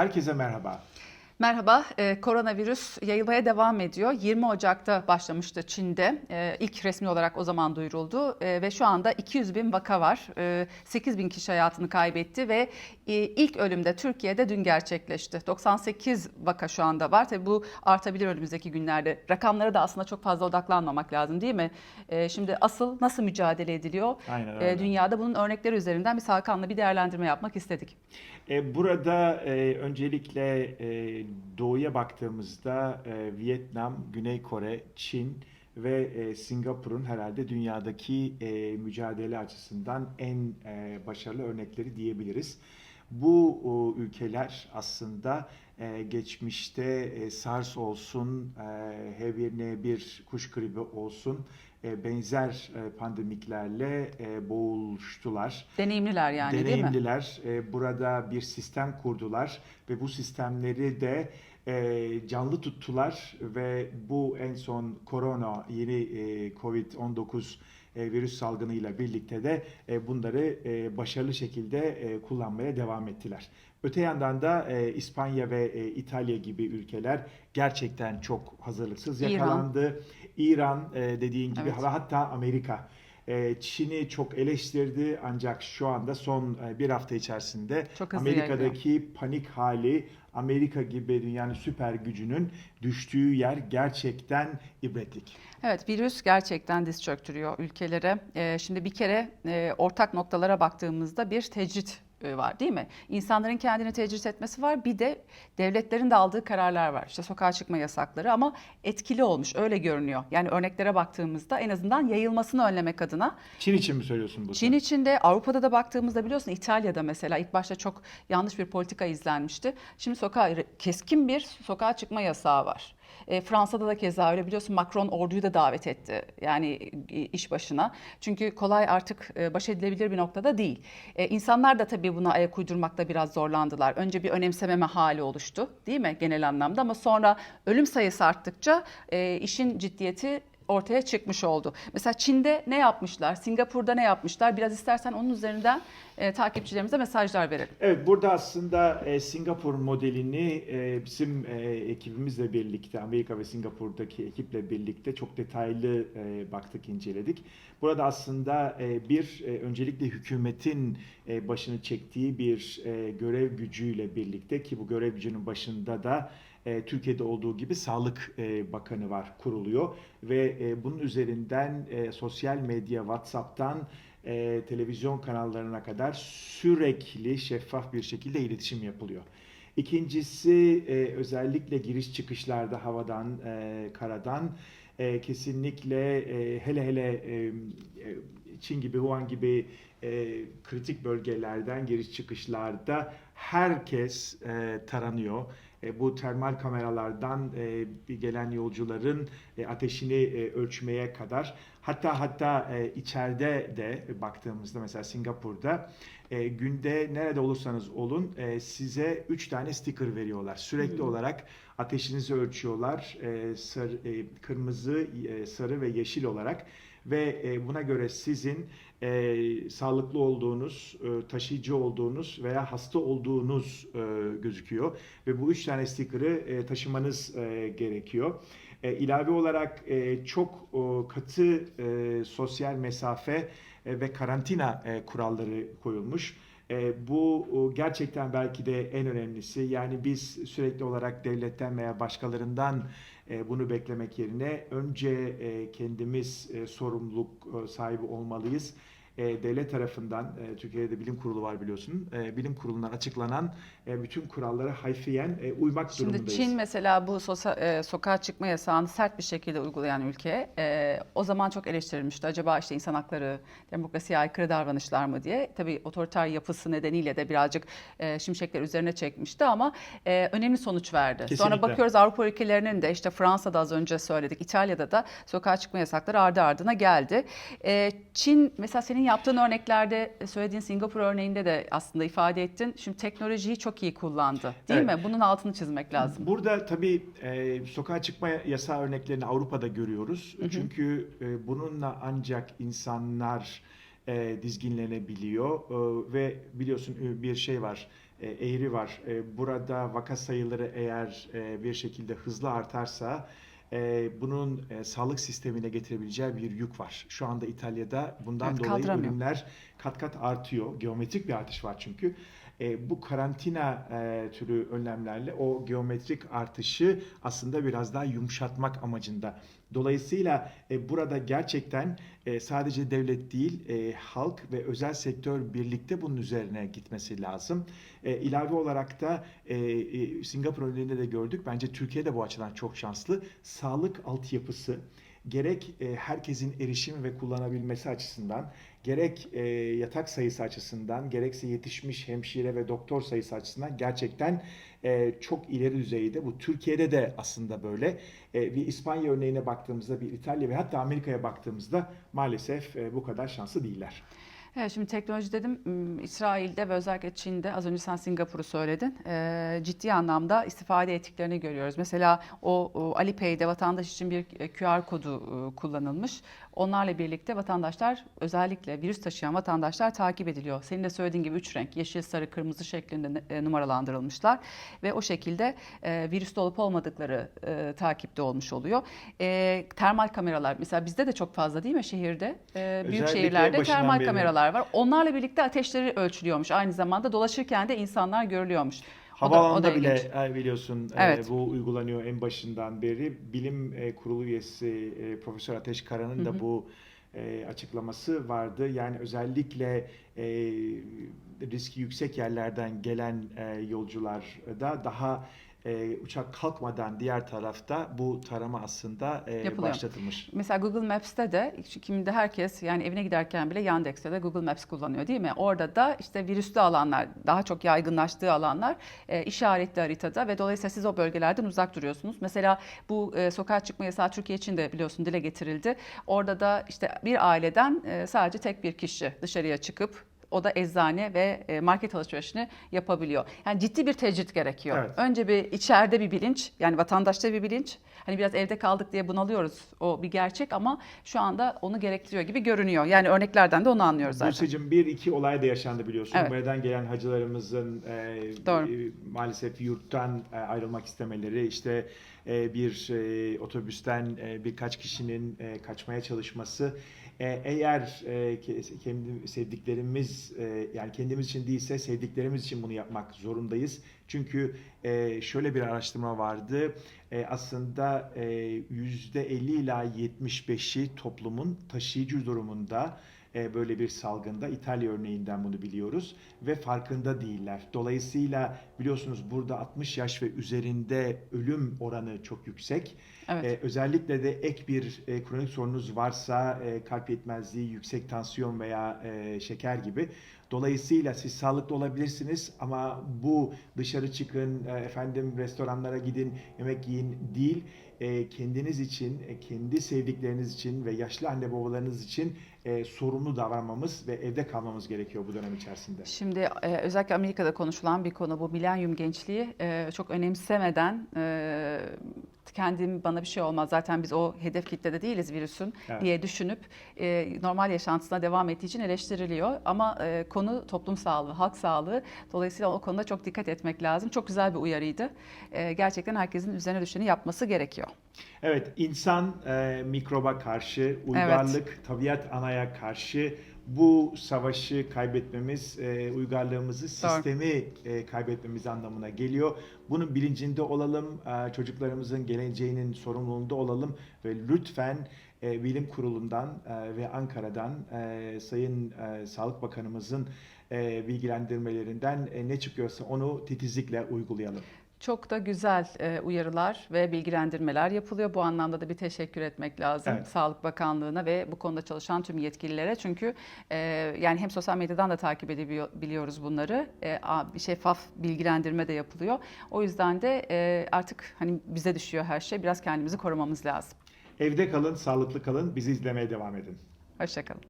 Herkese merhaba. Merhaba, e, koronavirüs yayılmaya devam ediyor. 20 Ocak'ta başlamıştı Çin'de. E, ilk resmi olarak o zaman duyuruldu e, ve şu anda 200 bin vaka var. E, 8 bin kişi hayatını kaybetti ve e, ilk ölümde Türkiye'de dün gerçekleşti. 98 vaka şu anda var. Tabii bu artabilir önümüzdeki günlerde. Rakamlara da aslında çok fazla odaklanmamak lazım değil mi? E, şimdi asıl nasıl mücadele ediliyor? Aynen E, dünyada bunun örnekleri üzerinden biz Hakan'la bir değerlendirme yapmak istedik. E, Burada e, öncelikle e, doğuya baktığımızda e, Vietnam, Güney Kore, Çin ve e, Singapur'un herhalde dünyadaki e, mücadele açısından en e, başarılı örnekleri diyebiliriz. Bu o, ülkeler aslında e, geçmişte e, SARS olsun, e, H1N1 kuş gribi olsun benzer e, pandemiklerle e, boğuştular. Deneyimliler yani değil mi? Deneyimliler e, burada bir sistem kurdular ve bu sistemleri de e, canlı tuttular ve bu en son korona yeni e, Covid-19 e, virüs salgınıyla birlikte de e, bunları e, başarılı şekilde e, kullanmaya devam ettiler. Öte yandan da e, İspanya ve e, İtalya gibi ülkeler gerçekten çok hazırlıksız İran. yakalandı. İran e, dediğin gibi Evet. ve hatta Amerika. Çin'i çok eleştirdi ancak şu anda son bir hafta içerisinde Amerika'daki panik hali, Amerika gibi dünyanın süper gücünün düştüğü yer gerçekten ibretlik. Evet virüs gerçekten diz çöktürüyor ülkelere. Ee, şimdi bir kere e, ortak noktalara baktığımızda bir tecrit var değil mi? İnsanların kendini tecrit etmesi var. Bir de devletlerin de aldığı kararlar var. İşte sokağa çıkma yasakları ama etkili olmuş öyle görünüyor. Yani örneklere baktığımızda en azından yayılmasını önlemek adına Çin için mi söylüyorsun bunu? Çin içinde Avrupa'da da baktığımızda biliyorsun İtalya'da mesela ilk başta çok yanlış bir politika izlenmişti. Şimdi sokağa keskin bir sokağa çıkma yasağı var. E, Fransa'da da keza öyle biliyorsun Macron orduyu da davet etti yani e, iş başına. Çünkü kolay artık e, baş edilebilir bir noktada değil. E, insanlar da tabii buna ayak uydurmakta biraz zorlandılar. Önce bir önemsememe hali oluştu değil mi genel anlamda ama sonra ölüm sayısı arttıkça e, işin ciddiyeti ortaya çıkmış oldu. Mesela Çin'de ne yapmışlar? Singapur'da ne yapmışlar? Biraz istersen onun üzerinden e, takipçilerimize mesajlar verelim. Evet burada aslında e, Singapur modelini e, bizim e, ekibimizle birlikte Amerika ve Singapur'daki ekiple birlikte çok detaylı e, baktık inceledik. Burada aslında e, bir e, öncelikle hükümetin e, başını çektiği bir e, görev gücüyle birlikte ki bu görev gücünün başında da e, Türkiye'de olduğu gibi Sağlık e, Bakanı var kuruluyor ve e, bunun üzerinden e, sosyal medya WhatsApp'tan e, televizyon kanallarına kadar sürekli şeffaf bir şekilde iletişim yapılıyor. İkincisi e, özellikle giriş çıkışlarda havadan, e, karadan e, kesinlikle e, hele hele e, e, Çin gibi, Wuhan gibi e, kritik bölgelerden giriş çıkışlarda herkes e, taranıyor. E, bu termal kameralardan e, gelen yolcuların e, ateşini ölçmeye kadar hatta hatta içeride de baktığımızda mesela Singapur'da günde nerede olursanız olun size 3 tane sticker veriyorlar. Sürekli Hmm. olarak ateşinizi ölçüyorlar. Sarı, kırmızı, sarı ve yeşil olarak ve e, buna göre sizin e, sağlıklı olduğunuz, e, taşıyıcı olduğunuz veya hasta olduğunuz e, gözüküyor ve bu üç tane sticker'ı e, taşımanız e, gerekiyor. E, ilave olarak e, çok o, katı e, sosyal mesafe e, ve karantina e, kuralları koyulmuş. E, bu gerçekten belki de en önemlisi. Yani biz sürekli olarak devletten veya başkalarından bunu beklemek yerine önce e, kendimiz e, sorumluluk e, sahibi olmalıyız. E, devlet tarafından, e, Türkiye'de bilim kurulu var biliyorsun, e, bilim kurulundan açıklanan e, bütün kurallara hayfiyen e, uymak Şimdi durumundayız. Çin mesela bu sosa- e, sokağa çıkma yasağını sert bir şekilde uygulayan ülke. E, o zaman çok eleştirilmişti. Acaba işte insan hakları, demokrasiye aykırı davranışlar mı diye. Tabii otoriter yapısı nedeniyle de birazcık e, şimşekler üzerine çekmişti ama e, önemli sonuç verdi. Sonra Kesinlikle. bakıyoruz Avrupa ülkelerinin de işte Fransa'da az önce söyledik, İtalya'da da sokağa çıkma yasakları ardı ardına geldi. E, Çin mesela senin yaptığın örneklerde söylediğin Singapur örneğinde de aslında ifade ettin. Şimdi teknolojiyi çok iyi kullandı değil Evet. mi? Bunun altını çizmek lazım. Burada tabii e, sokağa çıkma yasağı örneklerini Avrupa'da görüyoruz. Çünkü e, bununla ancak insanlar e, dizginlenebiliyor E, ve biliyorsun e, bir şey var. e, eğri var. E, Burada vaka sayıları eğer e, bir şekilde hızlı artarsa e, bunun e, sağlık sistemine getirebileceği bir yük var. Şu anda İtalya'da bundan Evet, dolayı ölümler kat kat artıyor. Geometrik bir artış var çünkü. E, bu karantina e, türü önlemlerle o geometrik artışı aslında biraz daha yumuşatmak amacında. Dolayısıyla e, burada gerçekten e, sadece devlet değil, e, halk ve özel sektör birlikte bunun üzerine gitmesi lazım. E, ilave olarak da e, e, Singapur örneğinde de gördük. Bence Türkiye de bu açıdan çok şanslı. Sağlık altyapısı gerek e, herkesin erişim ve kullanabilmesi açısından, gerek e, yatak sayısı açısından, gerekse yetişmiş hemşire ve doktor sayısı açısından gerçekten e, çok ileri düzeyde. Bu Türkiye'de de aslında böyle. Bir İspanya örneğine baktığımızda, bir İtalya ve hatta Amerika'ya baktığımızda maalesef bu kadar şanslı değiller. Evet, şimdi teknoloji dedim. M, İsrail'de ve özellikle Çin'de az önce sen Singapur'u söyledin. Ciddi anlamda istifade ettiklerini görüyoruz. Mesela o, o Alipay'de vatandaş için bir e, QR kodu e, kullanılmış. Onlarla birlikte vatandaşlar özellikle virüs taşıyan vatandaşlar takip ediliyor. Senin de söylediğin gibi üç renk yeşil, sarı, kırmızı şeklinde e, numaralandırılmışlar ve o şekilde e, virüste olup olmadıkları e, takipte olmuş oluyor. E, termal kameralar mesela bizde de çok fazla değil mi şehirde? E, büyük şehirlerde termal beri. Kameralar var. Onlarla birlikte ateşleri ölçülüyormuş. Aynı zamanda dolaşırken de insanlar görülüyormuş. O da- o da Havaalanında bile ilginç. e, biliyorsun e, Evet. bu uygulanıyor en başından beri. Bilim e, Kurulu üyesi e, Profesör Ateş Kara'nın da bu e, açıklaması vardı. Yani özellikle e, riski yüksek yerlerden gelen e, yolcular da daha e, uçak kalkmadan diğer tarafta bu tarama aslında e, Yapılıyor. başlatılmış. Mesela Google Maps'te de şimdi herkes yani evine giderken bile Yandex'te de Google Maps kullanıyor değil mi? Orada da işte virüslü alanlar, daha çok yaygınlaştığı alanlar e, işaretli haritada ve dolayısıyla siz o bölgelerden uzak duruyorsunuz. Mesela bu e, sokağa çıkma yasağı Türkiye için de biliyorsun dile getirildi. Orada da işte bir aileden e, sadece tek bir kişi dışarıya çıkıp o da eczane ve e, market alışverişini yapabiliyor. Yani ciddi bir tecrit gerekiyor. Evet. Önce bir içeride bir bilinç, yani vatandaşta bir bilinç. Hani biraz evde kaldık diye bunalıyoruz. O bir gerçek ama şu anda onu gerektiriyor gibi görünüyor. Yani örneklerden de onu anlıyoruz zaten. Buse'cim bir iki olay da yaşandı biliyorsun. Evet. Umre'den gelen hacılarımızın e, Doğru. e, maalesef yurttan e, ayrılmak istemeleri, işte e, bir e, otobüsten e, birkaç kişinin e, kaçmaya çalışması. E, eğer e, ke- kendi sevdiklerimiz e, yani kendimiz için değilse sevdiklerimiz için bunu yapmak zorundayız. Çünkü e, şöyle bir araştırma vardı. E, aslında e, %50 ila 75'i toplumun taşıyıcı durumunda böyle bir salgında İtalya örneğinden bunu biliyoruz ve farkında değiller. Dolayısıyla biliyorsunuz burada 60 yaş ve üzerinde ölüm oranı çok yüksek. Evet. E, özellikle de ek bir e, kronik sorunuz varsa e, kalp yetmezliği, yüksek tansiyon veya e, şeker gibi. Dolayısıyla siz sağlıklı olabilirsiniz ama bu dışarı çıkın, e, efendim restoranlara gidin, yemek yiyin değil. E, kendiniz için, e, kendi sevdikleriniz için ve yaşlı anne babalarınız için e, sorumlu davranmamız ve evde kalmamız gerekiyor bu dönem içerisinde. Şimdi e, özellikle Amerika'da konuşulan bir konu bu milenyum gençliği e, çok önemsemeden e, kendim bana bir şey olmaz zaten biz o hedef kitlede değiliz virüsün Evet. diye düşünüp e, normal yaşantısına devam ettiği için eleştiriliyor. Ama e, konu toplum sağlığı, halk sağlığı. Dolayısıyla o konuda çok dikkat etmek lazım. Çok güzel bir uyarıydı. E, gerçekten herkesin üzerine düşeni yapması gerekiyor. Evet, insan e, mikroba karşı, uygarlık, tabiat anaya karşı bu savaşı kaybetmemiz, e, uygarlığımızı, sistemi e, kaybetmemiz anlamına geliyor. Bunun bilincinde olalım, e, çocuklarımızın geleceğinin sorumluluğunda olalım ve lütfen e, Bilim Kurulu'ndan e, ve Ankara'dan e, Sayın e, Sağlık Bakanımızın e, bilgilendirmelerinden e, ne çıkıyorsa onu titizlikle uygulayalım. Çok da güzel e, uyarılar ve bilgilendirmeler yapılıyor. Bu anlamda da bir teşekkür etmek lazım Evet. Sağlık Bakanlığı'na ve bu konuda çalışan tüm yetkililere. Çünkü e, yani hem sosyal medyadan da takip edebiliyoruz bunları. E, şeffaf bilgilendirme de yapılıyor. O yüzden de artık hani bize düşüyor her şey. Biraz kendimizi korumamız lazım. Evde kalın, sağlıklı kalın, bizi izlemeye devam edin. Hoşçakalın.